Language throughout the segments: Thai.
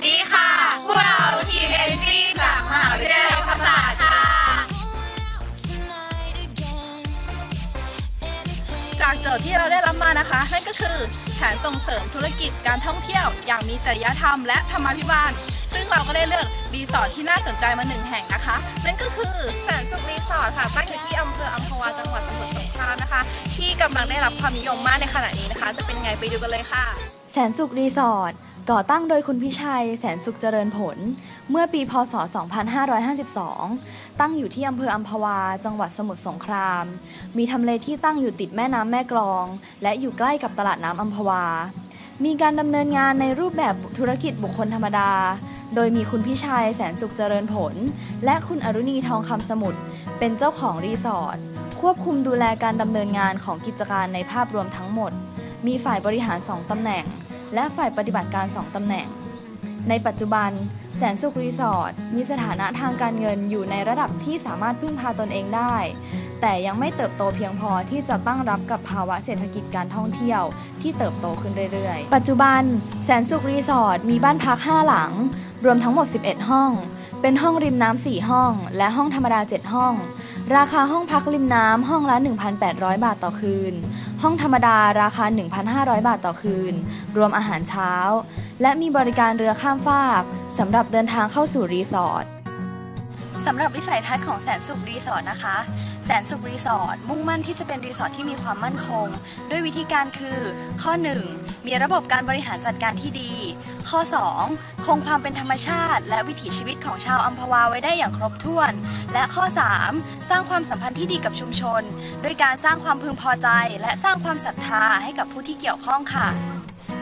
วัสดีค่ะ พวกเราทีมเอ็นซีจากมหาวิทยาลัยธรรมศาสตร์ค่ะ จากโจทย์ที่เราได้รับมานะคะ นั่นก็คือแผนส่งเสริมธุรกิจการท่องเที่ยว อย่างมีจริยธรรมและธรรมาภิบาล ซึ่งเราก็ได้เลือกรีสอร์ทที่น่าสนใจมาหนึ่งแห่งนะคะ นั่นก็คือแสนสุขรีสอร์ทค่ะตั้งอยู่ที่อำเภออัมพวาจังหวัดสมุทรสงครามนะคะ ที่กำลังได้รับความนิยมมากในขณะนี้นะคะ จะเป็นไงไปดูกันเลยค่ะ แสนสุขรีสอร์ท ก่อตั้งโดยคุณพิชัย แสนสุขเจริญผล เมื่อปีพศ 2552 ตั้งอยู่ที่อำเภออัมพวา จังหวัดสมุทรสงคราม มีทำเลที่ตั้งอยู่ติดแม่น้ำแม่กลอง และอยู่ใกล้กับตลาดน้ำอัมพวา มีการดำเนินงานในรูปแบบธุรกิจบุคคลธรรมดา โดยมีคุณพิชัย แสนสุขเจริญผล และคุณอรุณีทองคำสมุทร เป็นเจ้าของรีสอร์ท ควบคุมดูแลการดำเนินงานของกิจการในภาพรวมทั้งหมด มีฝ่ายบริหาร 2ตำแหน่ง และฝ่ายปฏิบัติการ 2 ตำแหน่ง ในปัจจุบัน แสนสุขรีสอร์ทมีสถานะทางการเงินอยู่ในระดับที่สามารถพึ่งพาตนเองได้ แต่ยังไม่เติบโตเพียงพอที่จะตั้งรับกับภาวะเศรษฐกิจการท่องเที่ยวที่เติบโตขึ้นเรื่อยๆ ปัจจุบัน แสนสุขรีสอร์ทมีบ้านพัก 5 หลัง รวมทั้งหมด 11 ห้อง เป็นห้องริมน้ำ4ห้อง และห้องธรรมดา 7 ห้อง ราคาห้องพักริมน้ำห้องละ 1,800 บาทต่อคืน ห้องธรรมดาราคา 1,500 บาทต่อคืน รวมอาหารเช้า และมีบริการเรือข้ามฟากสำหรับเดินทางเข้าสู่รีสอร์ทสำหรับวิสัยทัศน์ของแสนสุขรีสอร์ทนะคะ แสนสุขรีสอร์ทมุ่งมั่นที่จะเป็นรีสอร์ทที่มีความมั่นคง ด้วยวิธีการคือ ข้อ 1. มีระบบการบริหารจัดการที่ดี ข้อ 2. คงความเป็นธรรมชาติ และวิถีชีวิตของชาวอัมพวาไว้ได้อย่างครบถ้วน และข้อ 3. สร้างความสัมพันธ์ที่ดีกับชุมชน โดยการสร้างความพึงพอใจ และสร้างความศรัทธาให้กับผู้ที่เกี่ยวข้องค่ะ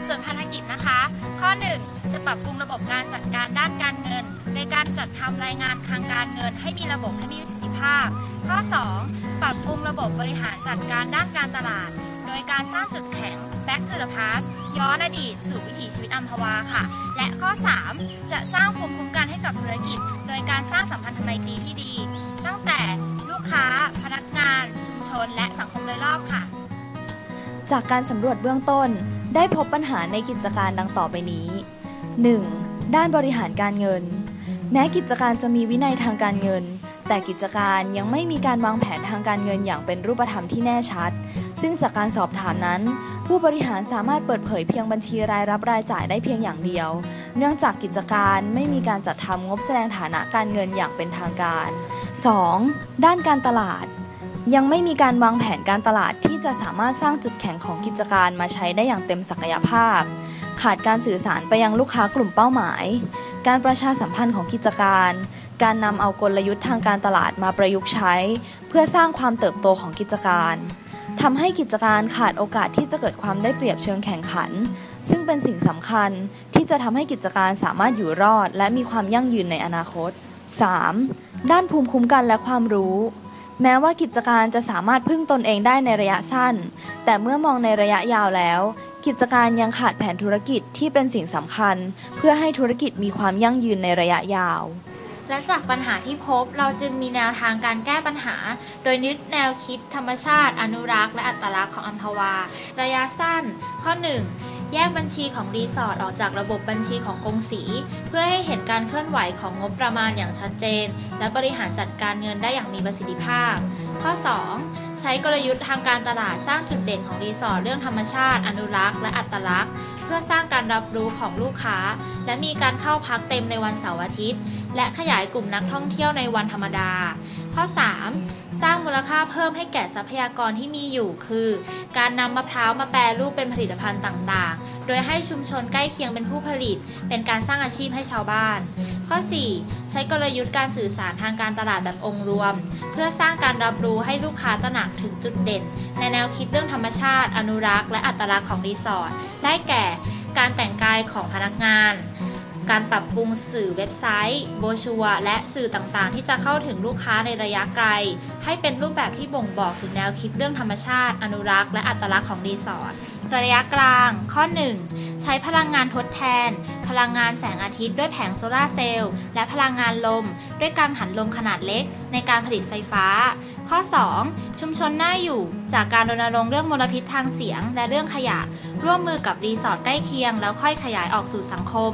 ส่วนภารกิจนะคะ ข้อ 1 จะปรับปรุงระบบการจัดการด้านการเงิน โดยการจัดทำรายงานทางการเงิน ให้มีระบบและมีประสิทธิภาพ ข้อ 2 ปรับปรุงระบบบริหารจัดการด้านการตลาด โดยการสร้างจุดแข็ง back to the past ย้อนอดีตสู่วิถีชีวิตอัมพวาค่ะ และข้อ 3 จะสร้างภูมิคุ้มกันให้กับธุรกิจ โดยการสร้างสัมพันธไมตรีที่ดี ตั้งแต่ลูกค้า พนักงาน ชุมชน และสังคมโดยรอบค่ะ จากการสำรวจเบื้องต้น ได้พบปัญหาในกิจการดังต่อไปนี้ 1. ด้านบริหารการเงิน แม้กิจการจะมีวินัยทางการเงิน แต่กิจการยังไม่มีการวางแผนทางการเงินอย่างเป็นรูปธรรมที่แน่ชัด ซึ่งจากการสอบถามนั้น ผู้บริหารสามารถเปิดเผยเพียงบัญชีรายรับรายจ่ายได้เพียงอย่างเดียว เนื่องจากกิจการไม่มีการจัดทำงบแสดงฐานะการเงินอย่างเป็นทางการ 2. ด้านการตลาด ยังไม่มีการวางแผนการตลาดที่จะสามารถสร้างจุดแข็งของกิจการมาใช้ได้อย่างเต็มศักยภาพ ขาดการสื่อสารไปยังลูกค้ากลุ่มเป้าหมาย การประชาสัมพันธ์ของกิจการ การนำเอากลยุทธ์ทางการตลาดมาประยุกต์ใช้ เพื่อสร้างความเติบโตของกิจการทำให้กิจการขาดโอกาสที่จะเกิดความได้เปรียบเชิงแข่งขัน ซึ่งเป็นสิ่งสำคัญที่จะทำให้กิจการสามารถอยู่รอด และมีความยั่งยืนในอนาคต 3. ด้านภูมิคุ้มกันและความรู้ แม้ว่ากิจการจะสามารถพึ่งตนเองได้ในระยะสั้น แต่เมื่อมองในระยะยาวแล้ว กิจการยังขาดแผนธุรกิจที่เป็นสิ่งสำคัญ เพื่อให้ธุรกิจมีความยั่งยืนในระยะยาว และจากปัญหาที่พบเราจึงมีแนวทางการแก้ปัญหา โดยยึดแนวคิดธรรมชาติ อนุรักษ์ และอัตลักษณ์ของอัมพวา ระยะสั้น ข้อ 1 แยกบัญชีของรีสอร์ทออกจากระบบบัญชีของกงสี เพื่อให้เห็นการเคลื่อนไหวของงบประมาณอย่างชัดเจน และบริหารจัดการเงินได้อย่างมีประสิทธิภาพ ข้อ 2 ใช้กลยุทธ์ทางการตลาดสร้างจุดเด่นของรีสอร์ทเรื่องธรรมชาติ อนุรักษ์และอัตลักษณ์ เพื่อสร้างการรับรู้ของลูกค้า และมีการเข้าพักเต็มในวันเสาร์อาทิตย์ และขยายกลุ่มนักท่องเที่ยวในวันธรรมดา ข้อ 3 สร้างมูลค่าเพิ่มให้แก่ทรัพยากรที่มีอยู่คือ การนำมะพร้าวมาแปรรูปเป็นผลิตภัณฑ์ต่างๆ โดยให้ชุมชนใกล้เคียงเป็นผู้ผลิต เป็นการสร้างอาชีพให้ชาวบ้าน ข้อ 4 ใช้กลยุทธ์การสื่อสารทางการตลาดแบบองค์รวม เพื่อสร้างการรับรู้ให้ลูกค้าตระหนักถึงจุดเด่น ในแนวคิดเรื่องธรรมชาติ อนุรักษ์ และอัตลักษณ์ของรีสอร์ทได้แก่ การแต่งกายของพนักงาน การปรับปรุงสื่อเว็บไซต์ โบชัว และสื่อต่างๆ ที่จะเข้าถึงลูกค้าในระยะไกล ให้เป็นรูปแบบที่บ่งบอกถึงแนวคิดเรื่องธรรมชาติ อนุรักษ์ และอัตลักษณ์ของรีสอร์ทระยะกลาง ข้อ 1 ใช้พลังงานทดแทน พลังงานแสงอาทิตย์ด้วยแผงโซลาร์เซลล์และพลังงานลม ด้วยกังหันลมขนาดเล็ก ในการผลิตไฟฟ้า ข้อ 2 ชุมชนน่าอยู่ จากการรณรงค์เรื่องมลพิษทางเสียง และเรื่องขยะ ร่วมมือกับรีสอร์ทใกล้เคียง แล้วค่อยขยายออกสู่สังคม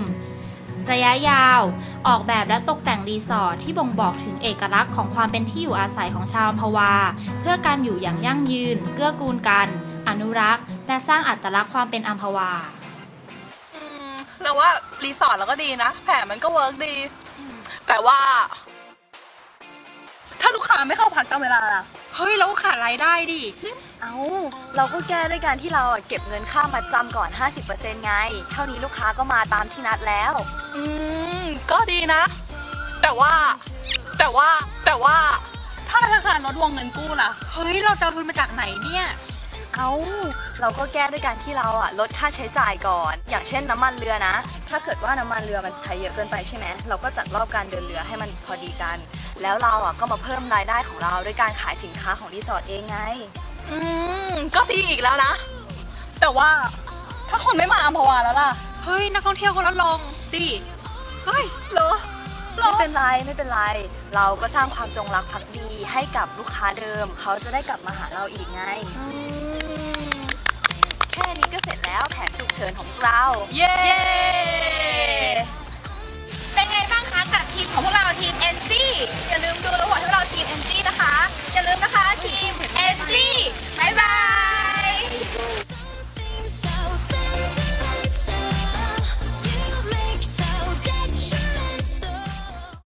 ระยะยาว ออกแบบและตกแต่งรีสอร์ทที่บ่งบอกถึงเอกลักษณ์ของความเป็นที่อยู่อาศัยของชาวอัมพวา เพื่อการอยู่อย่างยั่งยืน เกื้อกูลกัน อนุรักษ์ และสร้างอัตลักษณ์ความเป็นอัมพวาอืมเราว่ารีสอร์ทเราก็ดีนะ แผนมันก็เวิร์กดี แต่ว่า ถ้าลูกค้าไม่เข้าพักตามเวลาล่ะ เฮ้ยเราขาดรายได้ดิ เอาเราก็แก้ด้วยการที่เราอะเก็บเงินค่ามาจำก่อน 50%ไง เท่านี้ลูกค้าก็มาตามที่นัดแล้ว อืม ก็ดีนะ แต่ว่า แต่ว่า แต่ว่า ถ้าธนาคารลดวงเงินกู้ล่ะ เฮ้ย เราจะเอาทุนมาจากไหนเนี่ย เอาเราก็แก้ด้วยการที่เราอะลดค่าใช้จ่ายก่อน อย่างเช่นน้ำมันเรือนะ ถ้าเกิดว่าน้ำมันเรือมันใช้เยอะเกินไปใช่ไหมเราก็จัดรอบการเดินเรือให้มันพอดีกัน แล้วเราอะก็มาเพิ่มรายได้ของเราด้วยการขายสินค้าของรีสอร์ทเองไง อืม ก็ดีอีกแล้วนะ แต่ว่าถ้าคนไม่มาอัมพวาแล้วล่ะ เฮ้ย นักท่องเที่ยวก็ลดลงดิเฮ้ยเหรอเหรอไม่เป็นไรไม่เป็นไร เราก็สร้างความจงรักภักดีให้กับลูกค้าเดิม เขาจะได้กลับมาหาเราอีกไงอืมแค่นี้ก็เสร็จแล้วแผนฉุกเฉินของ ของพวกเราทีมเอนซีอย่าลืมดูระหว่างที่เราทีมเอ